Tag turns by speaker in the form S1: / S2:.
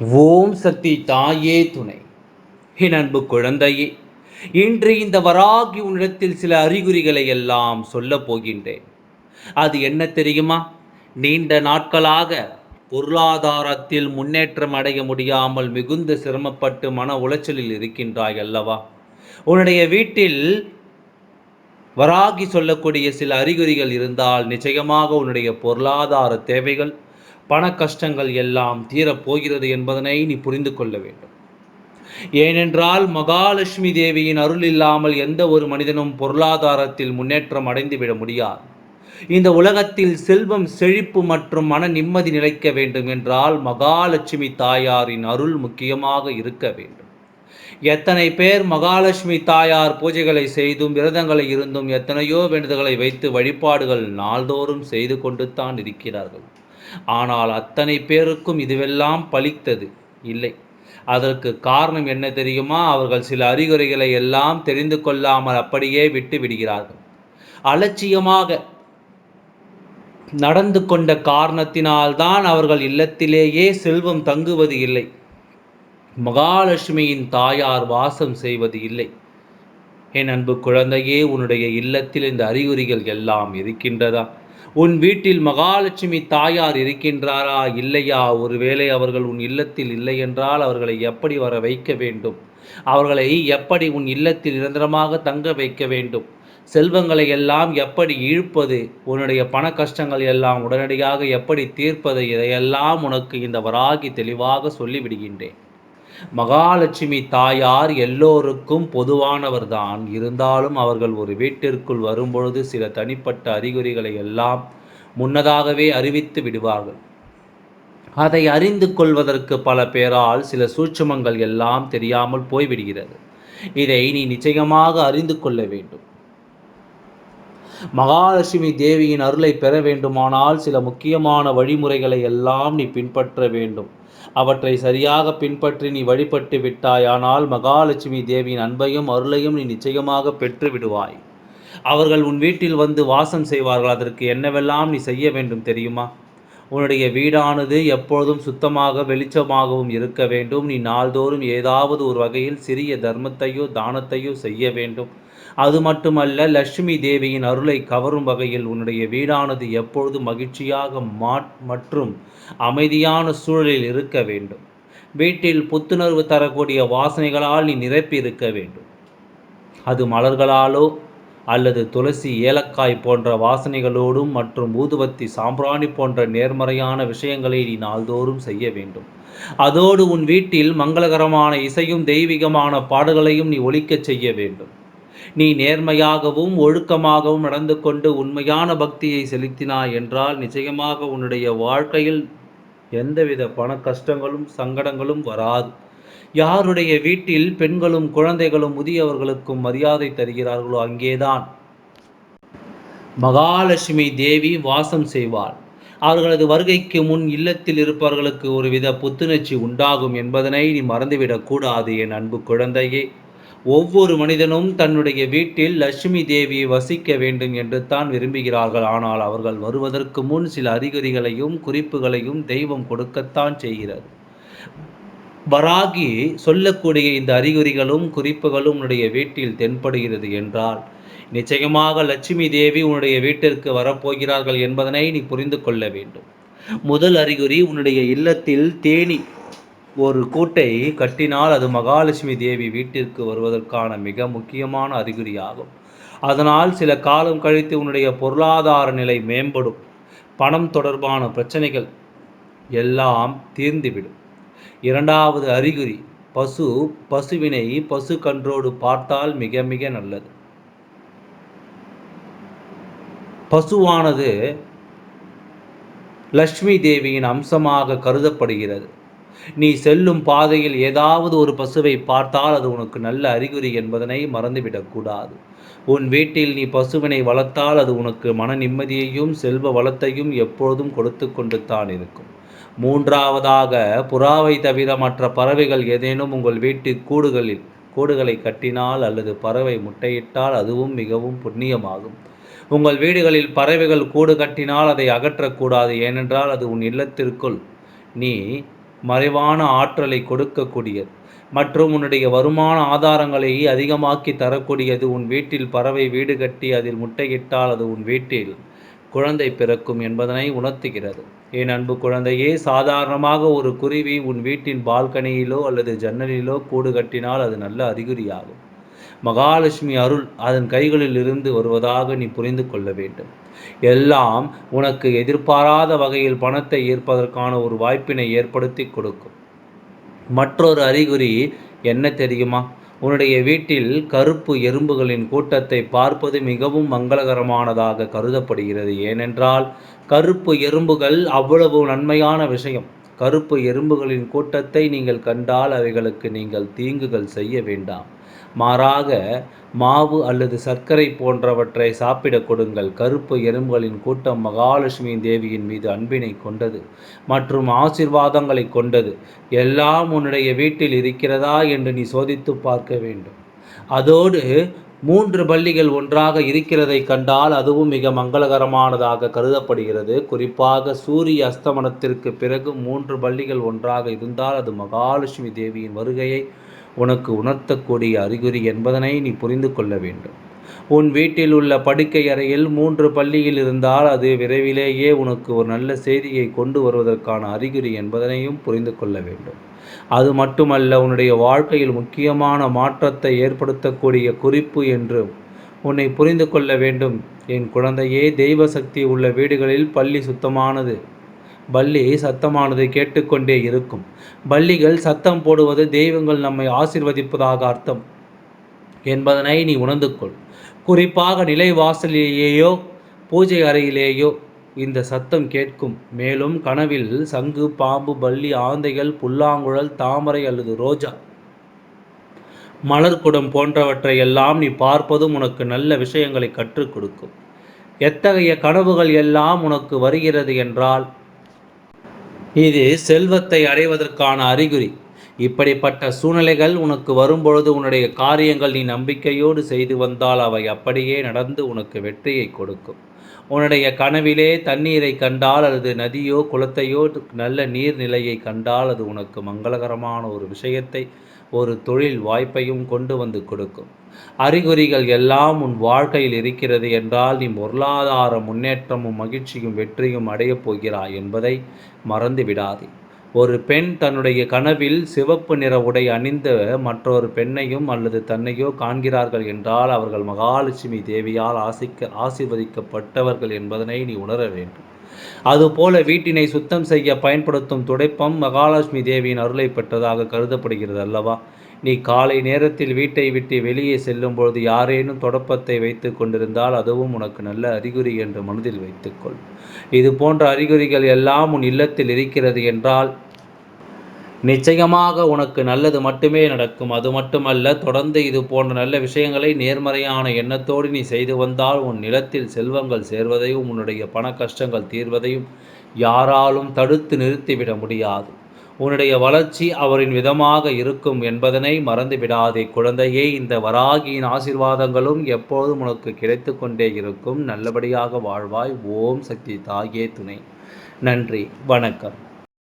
S1: ஓம் சக்தி தாயே துணை. என் அன்பு குழந்தையே இன்று இந்த வராகி உன்னிடத்தில் சில அறிகுறிகளை எல்லாம் சொல்லப் போகின்றேன். அது என்ன தெரியுமா? நீண்ட நாட்களாக பொருளாதாரத்தில் முன்னேற்றம் அடைய முடியாமல் மிகுந்த சிரமப்பட்டு மன உளைச்சலில் இருக்கின்றாய் அல்லவா? உன்னுடைய வீட்டில் வராகி சொல்லக்கூடிய சில அறிகுறிகள் இருந்தால் நிச்சயமாக உன்னுடைய பொருளாதார தேவைகள் பண கஷ்டங்கள் எல்லாம் தீரப்போகிறது என்பதனை நீ புரிந்து கொள்ள வேண்டும். ஏனென்றால் மகாலட்சுமி தேவியின் அருள் இல்லாமல் எந்த ஒரு மனிதனும் பொருளாதாரத்தில் முன்னேற்றம் அடைந்துவிட முடியாது. இந்த உலகத்தில் செல்வம் செழிப்பு மற்றும் மன நிம்மதி நிலைக்க வேண்டும் என்றால் மகாலட்சுமி தாயாரின் அருள் முக்கியமாக இருக்க வேண்டும். எத்தனை பேர் மகாலட்சுமி தாயார் பூஜைகளை செய்தும் விரதங்களை இருந்தும் எத்தனையோ வேண்டுதல்களை வைத்து வழிபாடுகள் நாள்தோறும் செய்து கொண்டு தான் இருக்கிறார்கள். ஆனால் அத்தனை பேருக்கும் இதுவெல்லாம் பலித்தது. இல்லை. அதற்கு காரணம் என்ன தெரியுமா? அவர்கள் சில அறிகுறிகளை எல்லாம் தெரிந்து கொள்ளாமல் அப்படியே விட்டு விடுகிறார்கள். அலட்சியமாக நடந்து கொண்ட காரணத்தினால்தான் அவர்கள் இல்லத்திலேயே செல்வம் தங்குவது இல்லை. மகாலட்சுமியின் தாயார் வாசம் செய்வது இல்லை. என் அன்பு குழந்தையே உன்னுடைய இல்லத்தில் இந்த அறிகுறிகள் எல்லாம் இருக்கின்றதா? உன் வீட்டில் மகாலட்சுமி தாயார் இருக்கின்றாரா? இல்லையா? ஒருவேளை அவர்கள் உன் இல்லத்தில் இல்லை என்றால் அவர்களை எப்படி வர வைக்க வேண்டும்? அவர்களை எப்படி உன் இல்லத்தில் நிரந்தரமாக தங்க வைக்க வேண்டும்? செல்வங்களை எல்லாம் எப்படி இழுப்பது? உன்னுடைய பண கஷ்டங்கள் எல்லாம் உடனடியாக எப்படி தீர்ப்பது? இதையெல்லாம் உனக்கு இந்த வராகி தெளிவாக சொல்லிவிடுகின்றேன். மகாலட்சுமி தாயார் எல்லோருக்கும் பொதுவானவர்தான். இருந்தாலும் அவர்கள் ஒரு வீட்டிற்குள் வரும்பொழுது சில தனிப்பட்ட அறிகுறிகளை எல்லாம் முன்னதாகவே அறிவித்து விடுவார்கள். அதை அறிந்து கொள்வதற்கு பல பேரால் சில சூட்சுமங்கள் எல்லாம் தெரியாமல் போய்விடுகிறது. இதை நீ நிச்சயமாக அறிந்து கொள்ள வேண்டும். மகாலட்சுமி தேவியின் அருளை பெற வேண்டுமானால் சில முக்கியமான வழிமுறைகளை எல்லாம் நீ பின்பற்ற வேண்டும். அவற்றை சரியாக பின்பற்றி நீ வழிபட்டு விட்டாயானால் மகாலட்சுமி தேவியின் அன்பையும் அருளையும் நீ நிச்சயமாக பெற்று விடுவாய். அவர்கள் உன் வீட்டில் வந்து வாசம் செய்வார்கள். அதற்கு என்னவெல்லாம் நீ செய்ய வேண்டும் தெரியுமா? உன்னுடைய வீடானது எப்பொழுதும் சுத்தமாக வெளிச்சமாகவும் இருக்க வேண்டும். நீ நாள்தோறும் ஏதாவது ஒரு வகையில் சிறிய தர்மத்தையோ தானத்தையோ செய்ய வேண்டும். அது மட்டுமல்ல லட்சுமி தேவியின் அருளை கவரும் வகையில் உன்னுடைய வீடானது எப்பொழுது மகிழ்ச்சியாக மா மற்றும் அமைதியான சூழலில் இருக்க வேண்டும். வீட்டில் புத்துணர்வு தரக்கூடிய வாசனைகளால் நீ நிரப்பி இருக்க வேண்டும். அது மலர்களாலோ அல்லது துளசி ஏலக்காய் போன்ற வாசனைகளோடும் மற்றும் ஊதுவத்தி சாம்பிராணி போன்ற நேர்மறையான விஷயங்களை நீ நாள்தோறும் செய்ய வேண்டும். அதோடு உன் வீட்டில் மங்களகரமான இசையும் தெய்வீகமான பாடல்களையும் நீ ஒழிக்கச் செய்ய வேண்டும். நீ நேர்மையாகவும் ஒழுக்கமாகவும் நடந்து கொண்டு உண்மையான பக்தியை செலுத்தினாய் என்றால் நிச்சயமாக உன்னுடைய வாழ்க்கையில் எந்தவித பண கஷ்டங்களும் சங்கடங்களும் வராது. யாருடைய வீட்டில் பெண்களும் குழந்தைகளும் முதியவர்களுக்கும் மரியாதை தருகிறார்களோ அங்கேதான். மகாலட்சுமி தேவி வாசம் செய்வாள். அவர்களது வருகைக்கு முன் இல்லத்தில் இருப்பவர்களுக்கு ஒருவித புத்துணர்ச்சி உண்டாகும் என்பதனை நீ மறந்துவிடக்கூடாது என் அன்பு குழந்தையே. ஒவ்வொரு மனிதனும் தன்னுடைய வீட்டில் லட்சுமி தேவியை வசிக்க வேண்டும் என்று தான் விரும்புகிறார்கள். ஆனால் அவர்கள் வருவதற்கு முன் சில அறிகுறிகளையும் குறிப்புகளையும் தெய்வம் கொடுக்கத்தான் செய்கிறது. வராகி சொல்லக்கூடிய இந்த அறிகுறிகளும் குறிப்புகளும் உன்னுடைய வீட்டில் தென்படுகிறது என்றால் நிச்சயமாக லட்சுமி தேவி உன்னுடைய வீட்டிற்கு வரப்போகிறார்கள் என்பதனை நீ புரிந்து கொள்ள வேண்டும். முதல் அறிகுறி உன்னுடைய இல்லத்தில் தேனி ஒரு கூட்டை கட்டினால் அது மகாலட்சுமி தேவி வீட்டிற்கு வருவதற்கான மிக முக்கியமான அறிகுறியாகும். அதனால் சில காலம் கழித்து உன்னுடைய பொருளாதார நிலை மேம்படும். பணம் தொடர்பான பிரச்சனைகள் எல்லாம் தீர்ந்துவிடும். இரண்டாவது அறிகுறி பசு பசுவினை பசு கன்றோடு பார்த்தால் மிக மிக நல்லது. பசுவானது லக்ஷ்மி தேவியின் அம்சமாக கருதப்படுகிறது. நீ செல்லும் பாதையில் ஏதாவது ஒரு பசுவை பார்த்தால் அது உனக்கு நல்ல அறிகுறி என்பதனை மறந்துவிடக்கூடாது. உன் வீட்டில் நீ பசுவினை வளர்த்தால் அது உனக்கு மன நிம்மதியையும் செல்வ வளத்தையும் எப்பொழுதும் கொடுத்து கொண்டு தான் இருக்கும். மூன்றாவதாக புறாவை தவிர மற்ற பறவைகள் ஏதேனும் உங்கள் வீட்டு கூடுகளில் கூடுகளை கட்டினால் அல்லது பறவை முட்டையிட்டால் அதுவும் மிகவும் புண்ணியமாகும். உங்கள் வீடுகளில் பறவைகள் கூடு கட்டினால் அதை அகற்றக்கூடாது ஏனென்றால் அது உன் இல்லத்திற்குள் நீ மறைவான ஆற்றலை கொடுக்கக்கூடியது. மற்றும் உன்னுடைய வருமான ஆதாரங்களை அதிகமாக்கி தரக்கூடியது. உன் வீட்டில் பறவை வீடு கட்டி அதில் முட்டையிட்டால் அது உன் வீட்டில் குழந்தை பிறக்கும் என்பதனை உணர்த்துகிறது. என் அன்பு குழந்தையே சாதாரணமாக ஒரு குருவி உன் வீட்டின் பால்கனியிலோ அல்லது ஜன்னலிலோ கூடு கட்டினால் அது நல்ல அறிகுறியாகும். மகாலட்சுமி அருள் அதன் கைகளில் இருந்து வருவதாக நீ புரிந்து கொள்ள வேண்டும். எல்லாம் உனக்கு எதிர்பாராத வகையில் பணத்தை ஈர்ப்பதற்கான ஒரு வாய்ப்பினை ஏற்படுத்தி கொடுக்கும். மற்றொரு அறிகுறி என்ன தெரியுமா? உன்னுடைய வீட்டில் கருப்பு எறும்புகளின் கூட்டத்தை பார்ப்பது மிகவும் மங்களகரமானதாக கருதப்படுகிறது. ஏனென்றால் கருப்பு எறும்புகள் அவ்வளவு நன்மையான விஷயம். கருப்பு எறும்புகளின் கூட்டத்தை நீங்கள் கண்டால் அவைகளுக்கு நீங்கள் தீங்குகள் செய்ய வேண்டாம். மாறாக மாவு அல்லது சர்க்கரை போன்றவற்றை சாப்பிட கொடுங்கள். கருப்பு எறும்புகளின் கூட்டம் மகாலட்சுமி தேவியின் மீது அன்பினை கொண்டது மற்றும் ஆசிர்வாதங்களை கொண்டது. எல்லாம் உன்னுடைய வீட்டில் இருக்கிறதா என்று நீ சோதித்து பார்க்க வேண்டும். அதோடு மூன்று பள்ளிகள் ஒன்றாக இருக்கிறதை கண்டால் அதுவும் மிக மங்களகரமானதாக கருதப்படுகிறது. குறிப்பாக சூரிய அஸ்தமனத்திற்கு பிறகு மூன்று பள்ளிகள் ஒன்றாக இருந்தால் அது மகாலட்சுமி தேவியின் வருகையை உனக்கு உணர்த்தக்கூடிய அறிகுறி என்பதனை நீ புரிந்து கொள்ள வேண்டும். உன் வீட்டில் உள்ள படுக்கை அறையில் மூன்று பள்ளியில் இருந்தால் அது விரைவிலேயே உனக்கு ஒரு நல்ல செய்தியை கொண்டு வருவதற்கான அறிகுறி என்பதனையும் புரிந்து கொள்ள வேண்டும். அது மட்டுமல்ல உன்னுடைய வாழ்க்கையில் முக்கியமான மாற்றத்தை ஏற்படுத்தக்கூடிய குறிப்பு என்று உன்னை புரிந்து கொள்ள வேண்டும். என் குழந்தையே தெய்வ சக்தி உள்ள வீடுகளில் பள்ளி சுத்தமானது. பள்ளி சத்தமானது கேட்டுக்கொண்டே இருக்கும். பள்ளிகள் சத்தம் போடுவது தெய்வங்கள் நம்மை ஆசிர்வதிப்பதாக அர்த்தம். என்பதனை நீ உணர்ந்து கொள் குறிப்பாக நிலைவாசலிலேயோ பூஜை அறையிலேயோ இந்த சத்தம் கேட்கும். மேலும் கனவில் சங்கு பாம்பு பள்ளி ஆந்தைகள் புல்லாங்குழல் தாமரை அல்லது ரோஜா மலர்குடம் போன்றவற்றை எல்லாம் நீ பார்ப்பதும் உனக்கு நல்ல விஷயங்களை கற்றுக் கொடுக்கும். எத்தகைய கனவுகள் எல்லாம் உனக்கு வருகிறது என்றால் இது செல்வத்தை அடைவதற்கான அறிகுறி. இப்படிப்பட்ட சூழ்நிலைகள் உனக்கு வரும்பொழுது உன்னுடைய காரியங்கள் நீ நம்பிக்கையோடு செய்து வந்தால் அவை அப்படியே நடந்து உனக்கு வெற்றியை கொடுக்கும். உன்னுடைய கனவிலே தண்ணீரை கண்டால் அல்லது நதியோ குளத்தையோ நல்ல நீர்நிலையை கண்டால் அது உனக்கு மங்களகரமான ஒரு விஷயத்தை ஒரு தொழில் வாய்ப்பையும் கொண்டு வந்து கொடுக்கும். அறிகுறிகள் எல்லாம் உன் வாழ்க்கையில் இருக்கிறது என்றால் நீ பொருளாதார முன்னேற்றமும் மகிழ்ச்சியும் வெற்றியும் அடையப் போகிறாய் என்பதை மறந்து விடாதே ஒரு பெண் தன்னுடைய கனவில் சிவப்பு நிற உடை அணிந்த மற்றொரு பெண்ணையும் அல்லது தன்னையோ காண்கிறார்கள் என்றால் அவர்கள் மகாலட்சுமி தேவியால் ஆசிக்க ஆசிர்வதிக்கப்பட்டவர்கள் என்பதனை நீ உணர வேண்டும். அதுபோல வீட்டினை சுத்தம் செய்ய பயன்படுத்தும் துடைப்பம் மகாலட்சுமி தேவியின் அருளை பெற்றதாக கருதப்படுகிறது அல்லவா? நீ காலை நேரத்தில் வீட்டை விட்டு வெளியே செல்லும்பொழுது யாரேனும் தொடப்பத்தை வைத்து கொண்டிருந்தால் அதுவும் உனக்கு நல்ல அறிகுறி என்று மனதில் வைத்துக்கொள். இது போன்ற அறிகுறிகள் எல்லாம் உன் இல்லத்தில் இருக்கிறது என்றால் நிச்சயமாக உனக்கு நல்லது மட்டுமே நடக்கும். அது மட்டுமல்ல தொடர்ந்து இது போன்ற நல்ல விஷயங்களை நேர்மறையான எண்ணத்தோடு நீ செய்து வந்தால் உன் நிலத்தில் செல்வங்கள் சேர்வதையும் உன்னுடைய பண கஷ்டங்கள் தீர்வதையும் யாராலும் தடுத்து நிறுத்திவிட முடியாது. உன்னுடைய வளர்ச்சி அவரின் விதமாக இருக்கும் என்பதனை மறந்து விடாதே குழந்தையே இந்த வராகியின் ஆசிர்வாதங்களும் எப்போதும் உனக்கு கிடைத்து கொண்டே இருக்கும். நல்லபடியாக வாழ்வாய். ஓம் சக்தி தாயே துணை. நன்றி. வணக்கம்.